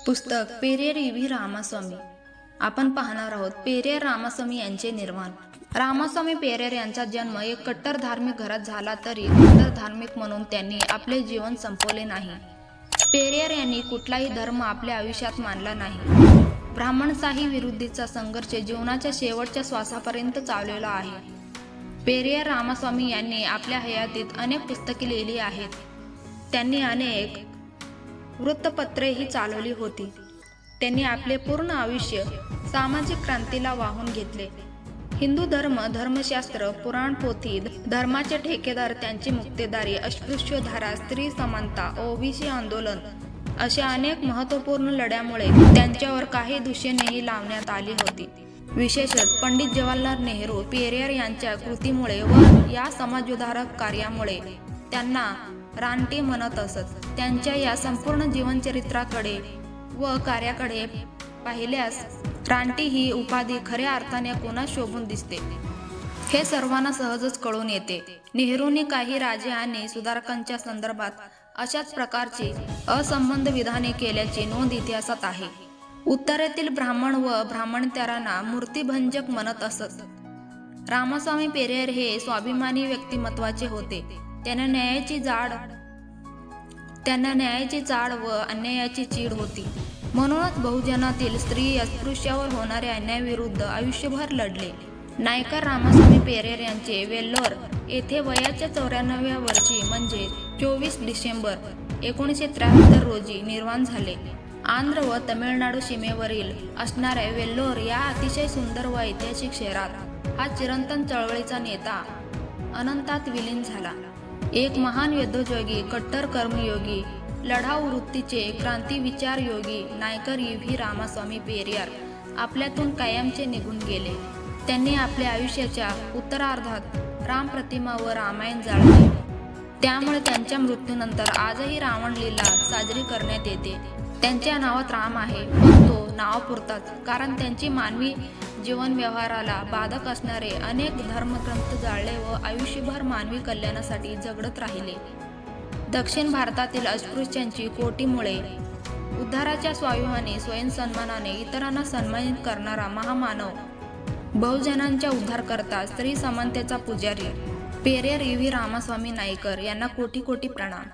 पुस्तक Periyar E V Ramaswamy. आपण पाहणार आहोत पेरियर रामास्वामी यांचे निर्माण. रामास्वामी पेरियर यांचा जन्म एक कट्टर धार्मिक घरात झाला तरी कट्टर धार्मिक म्हणून त्यांनी आपले जीवन संपवले नाही. पेरियर यांनी कुठलाही धर्म आपल्या आयुष्यात मानला नाही. ब्राह्मणशाही विरुद्धीचा संघर्ष जीवनाच्या शेवटच्या श्वासापर्यंत चाललेला आहे. पेरियर रामास्वामी यांनी आपल्या हयातीत अनेक पुस्तके लिहिली आहेत. त्यांनी अनेक वृत्तपत्रेही चालवली होती. त्यांनी आपले पूर्ण आयुष्य सामाजिक क्रांतीला वाहून घेतले. हिंदू धर्म धर्मशास्त्र पुराण पोथी धर्माचे ठेकेदार त्यांची मुक्तेदारी अस्पृश्य धारा स्त्री समानता ओबीसी आंदोलन अशा अनेक महत्त्वपूर्ण लढ्यामुळे त्यांच्यावर काही दूषणेही लावण्यात आली होती. विशेषत पंडित जवाहरलाल नेहरू पेरियर यांच्या कृतीमुळे व या समाजोद्धारक कार्यामुळे त्यांना रानटी म्हणत असत. त्यांच्या या संपूर्ण जीवनचरित्राकडे व कार्याकडे पाहिल्यास रानटी ही उपाधी खऱ्या अर्थाने कोणा शोभून दिसते? हे सर्वांना सहजच कळून येते. नेहरूंनी काही राजे आणि सुधारकांच्या संदर्भात अशाच प्रकारची असंबंध विधाने केल्याची नोंद इतिहासात आहे. उत्तरेतील ब्राह्मण व ब्राह्मणत्यारांना मूर्तिभंजक म्हणत असत. रामास्वामी पेरियर हे स्वाभिमानी व्यक्तिमत्वाचे होते. त्यांना न्यायाची जाड त्यांना न्यायाची चाड व अन्यायाची चीड होती. म्हणूनच बहुजनातील स्त्री अस्पृश्यावर होणाऱ्या अन्यायाविरुद्ध आयुष्यभर लढले. नायकर रामास्वामी पेरेर यांचे वेल्लोर येथे वयाच्या चौऱ्याण्णव्या वर्षी म्हणजे चोवीस डिसेंबर एकोणीसशे त्र्याहत्तर रोजी निर्माण झाले. आंध्र व तमिळनाडू सीमेवरील असणाऱ्या वेल्लोर या अतिशय सुंदर व ऐतिहासिक शहरात हा चिरंतन चळवळीचा नेता अनंतात विलीन झाला. एक महान युद्धोद्योगी कट्टर कर्मयोगी लढाऊ वृत्तीचे क्रांती विचार योगी नायकर ई व्ही. रामास्वामी पेरियार आपल्यातून कायमचे निघून गेले. त्यांनी आपल्या आयुष्याच्या उत्तरार्धात राम प्रतिमा व रामायण जाळले. त्यामुळे त्यांच्या मृत्यूनंतर आजही रावण लीला साजरी करण्यात येते. त्यांच्या नावात राम आहे. पण तो नावापुरताच कारण त्यांची मानवी जीवन व्यवहाराला बाधक असणारे अनेक धर्मग्रंथ जाळले व आयुष्यभर मानवी कल्याणासाठी झगडत राहिले. दक्षिण भारतातील अस्पृश्यांची कोटीमुळे उद्धाराच्या स्वाभिमानी स्वयंसन्मानाने इतरांना सन्मानित करणारा महामानव बहुजनांच्या उद्धारकर्ता स्त्री समानतेचा पुजारी पेरियर ई व्ही रामास्वामी नाईकर यांना कोटी कोटी प्रणाम.